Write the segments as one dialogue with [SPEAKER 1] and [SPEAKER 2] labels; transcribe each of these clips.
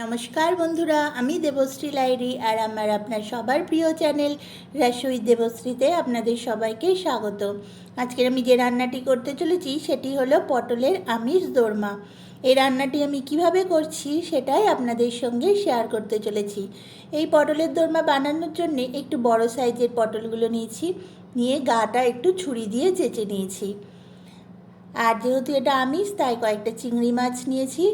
[SPEAKER 1] নমস্কার বন্ধুরা, আমি দেবশ্রী লাইরি আর আমার আপনার সবার প্রিয় চ্যানেল রাসুই দেবশ্রীতে আপনাদের সবাইকে স্বাগত। আজকের আমি যে রান্নাটি করতে চলেছি, সেটি হলো পটলের আমিষ দোরমা। এই রান্নাটি আমি কীভাবে করছি, সেটাই আপনাদের সঙ্গে শেয়ার করতে চলেছি। এই পটলের দোরমা বানানোর জন্য একটু বড় সাইজের পটলগুলো নিয়েছি, নিয়ে গাটা একটু ছুরি দিয়ে চেঁচে নিয়েছি। আর যেহেতু এটা আমিষ, তাই কয়েকটা চিংড়ি মাছ নিয়েছি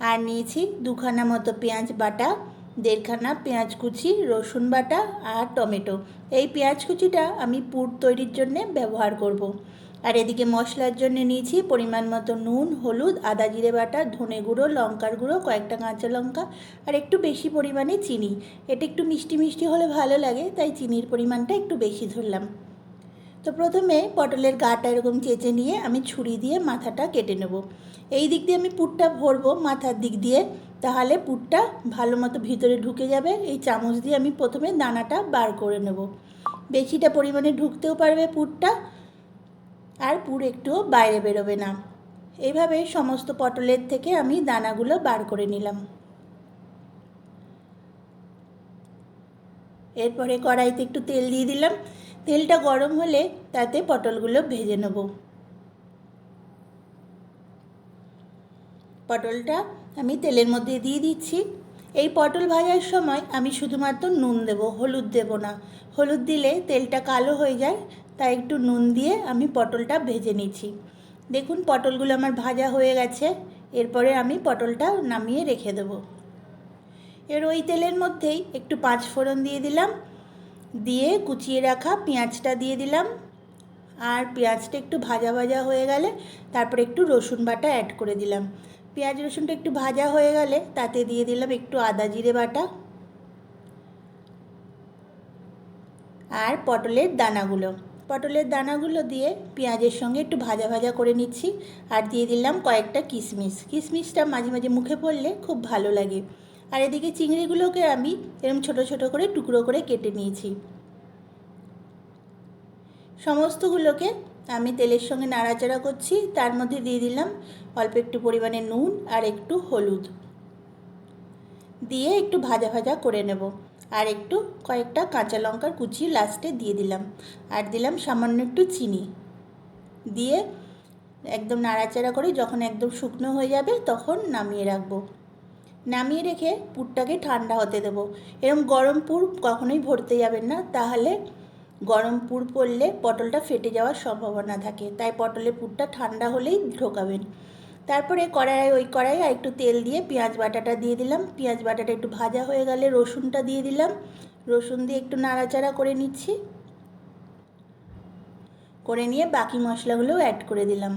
[SPEAKER 1] আর নিয়েছি দুখানা মতো পেঁয়াজ বাটা, দেড়খানা পেঁয়াজ কুচি, রসুন বাটা আর টমেটো। এই পেঁয়াজ কুচিটা আমি পুর তৈরির জন্য ব্যবহার করব। আর এদিকে মশলার জন্য নিয়েছি পরিমাণ মতো নুন, হলুদ, আদা জিরে বাটা, ধনে গুঁড়ো, লঙ্কার গুঁড়ো, কয়েকটা কাঁচা লঙ্কা আর একটু বেশি পরিমাণে চিনি। এটা একটু মিষ্টি মিষ্টি হলে ভালো লাগে, তাই চিনির পরিমাণটা একটু বেশি ধরলাম। তো প্রথমে পটলের গাটা এরকম চেঁচে নিয়ে আমি ছুরি দিয়ে মাথাটা কেটে নেব। এই দিক দিয়ে আমি পুরটা ভরবো মাথার দিক দিয়ে, তাহলে পুরটা ভালো মতো ভিতরে ঢুকে যাবে। এই চামচ দিয়ে আমি প্রথমে দানাটা বার করে নেব। বেশিটা পরিমাণে ঢুকতেও পারবে পুরটা, আর পুর একটুও বাইরে বেরোবে না। এইভাবে সমস্ত পটলের থেকে আমি দানাগুলো বার করে নিলাম। এরপরে কড়াইতে একটু তেল দিয়ে দিলাম। তেলটা গরম হলে তাতে পটলগুলো ভেজে নেব। পটলটা আমি তেলের মধ্যে দিয়ে দিচ্ছি। এই পটল ভাজার সময় আমি শুধুমাত্র নুন দেব, হলুদ দেব না। হলুদ দিলে তেলটা কালো হয়ে যায়, তাই একটু নুন দিয়ে আমি পটলটা ভেজে নিচ্ছি। দেখুন, পটলগুলো আমার ভাজা হয়ে গেছে। এরপরে আমি পটলটা নামিয়ে রেখে দেবো। এর ওই তেলের মধ্যেই একটু পাঁচ ফোড়ন দিয়ে দিলাম। দিয়ে কুচিয়ে রাখা পেঁয়াজটা দিয়ে দিলাম। আর পেঁয়াজটা একটু ভাজা ভাজা হয়ে গেলে তারপরে একটু রসুন বাটা অ্যাড করে দিলাম। পেঁয়াজ রসুনটা একটু ভাজা হয়ে গেলে তাতে দিয়ে দিলাম একটু আদা জিরে বাটা। আর পটলের দানাগুলো। পটলের দানাগুলো দিয়ে পেঁয়াজের সঙ্গে একটু ভাজা ভাজা করে নিচ্ছি। আর দিয়ে দিলাম কয়েকটা কিশমিশ। কিশমিশটা মাঝে মাঝে মুখে পড়লে খুব ভালো লাগে। আর এদিকে চিংড়িগুলোকে আমি এরকম ছোট ছোট করে টুকরো করে কেটে নিয়েছি। সমস্তগুলোকে আমি তেলের সঙ্গে নাড়াচাড়া করছি, তার মধ্যে দিয়ে দিলাম অল্প একটু পরিমাণে নুন আর একটু হলুদ। দিয়ে একটু ভাজা ভাজা করে নেব আর একটু কয়েকটা কাঁচা লঙ্কার কুচি লাস্টে দিয়ে দিলাম আর দিলাম সামান্য একটু চিনি। দিয়ে একদম নাড়াচাড়া করে যখন একদম শুকনো হয়ে যাবে তখন নামিয়ে রাখব। নামিয়ে রেখে পুরটাকে ঠান্ডা হতে দেবো। এরকম গরম পুর কখনোই ভরতে যাবেন না। তাহলে গরম পুর পড়লে পটলটা ফেটে যাওয়ার সম্ভাবনা থাকে। তাই পটলের পুরটা ঠান্ডা হলেই ঢোকাবেন। তারপরে কড়াই ওই কড়াই আর একটু তেল দিয়ে পেঁয়াজ বাটাটা দিয়ে দিলাম। পেঁয়াজ বাটাটা একটু ভাজা হয়ে গেলে রসুনটা দিয়ে দিলাম। রসুন দিয়ে একটু নাড়াচাড়া করে নিচ্ছি। করে নিয়ে বাকি মশলাগুলোও অ্যাড করে দিলাম।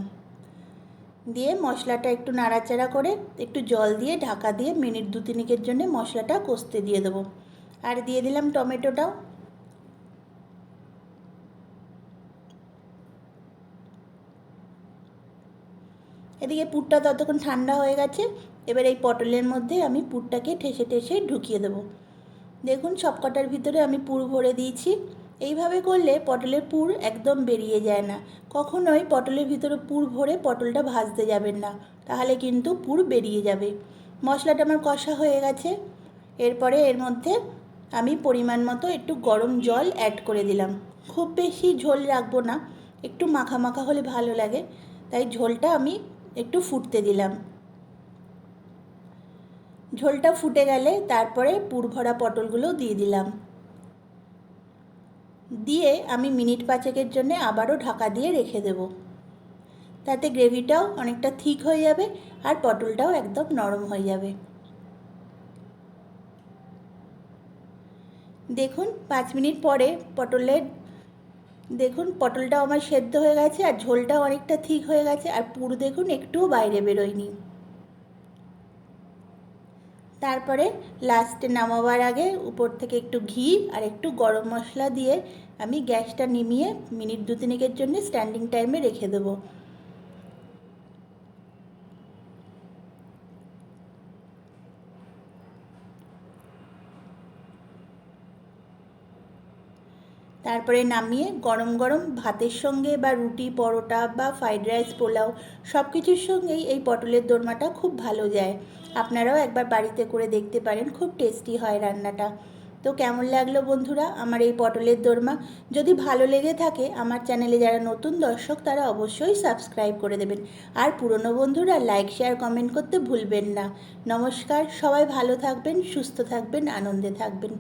[SPEAKER 1] দিয়ে মশলাটা একটু নাড়াচাড়া করে একটু জল দিয়ে ঢাকা দিয়ে মিনিট দু তিনিকের জন্য মশলাটা কষতে দিয়ে দেবো। আর দিয়ে দিলাম টমেটোটাও। এদিকে পুরটা ততক্ষণ ঠান্ডা হয়ে গেছে, এবার এই পটলের মধ্যে আমি পুরটাকে ঠেসে ঠেসে ঢুকিয়ে দেবো। দেখুন সবকটার ভিতরে আমি পুর ভরে দিয়েছি। এইভাবে করলে পটলের পুর একদম বেরিয়ে যায় না। কখনোই পটলের ভিতরে পুর ভরে পটলটা ভাজতে যাবেন না, তাহলে কিন্তু পুর বেরিয়ে যাবে। মশলাটা আমার কষা হয়ে গেছে। এরপরে এর মধ্যে আমি পরিমাণ মতো একটু গরম জল অ্যাড করে দিলাম। খুব বেশি ঝোল রাখব না, একটু মাখা মাখা হলে ভালো লাগে, তাই ঝোলটা আমি একটু ফুটতে দিলাম। ঝোলটা ফুটে গেলে তারপরে পুর ভরা পটলগুলো দিয়ে দিলাম। দিয়ে আমি মিনিট পাঁচেকের জন্য আবারও ঢাকা দিয়ে রেখে দেব। তাতে গ্রেভিটাও অনেকটা ঠিক হয়ে যাবে আর পটলটাও একদম নরম হয়ে যাবে। দেখুন, পাঁচ মিনিট পরে পটলের, দেখুন, পটলটাও আমার সেদ্ধ হয়ে গেছে আর ঝোলটাও অনেকটা ঠিক হয়ে গেছে আর পুর দেখুন একটুও বাইরে বেরোয়নি। তারপরে লাস্টে নামাবার আগে উপর থেকে একটু ঘি আর একটু গরম মশলা দিয়ে আমি গ্যাসটা নিমিয়ে মিনিট দু তিনেকের জন্য স্ট্যান্ডিং টাইমে রেখে দেবো। তারপরে নামিয়ে গরম গরম ভাতের সঙ্গে বা রুটি, পরোটা বা ফ্রাইড রাইস পোলাও সব কিছুর সঙ্গেই এই পটলের দোরমাটা খুব ভালো যায়। আপনারাও একবার বাড়িতে করে দেখতে পারেন, খুব টেস্টি হয় রান্নাটা। তো কেমন লাগল বন্ধুরা? আমার এই পটলের দোরমা। যদি ভালো লেগে থাকে, আমার চ্যানেলে যারা নতুন দর্শক, তারা অবশ্যই সাবস্ক্রাইব করে দেবেন। আর পুরনো বন্ধুরা, লাইক, শেয়ার, কমেন্ট করতে ভুলবেন না। নমস্কার, সবাই ভালো থাকবেন, সুস্থ থাকবেন, আনন্দে থাকবেন।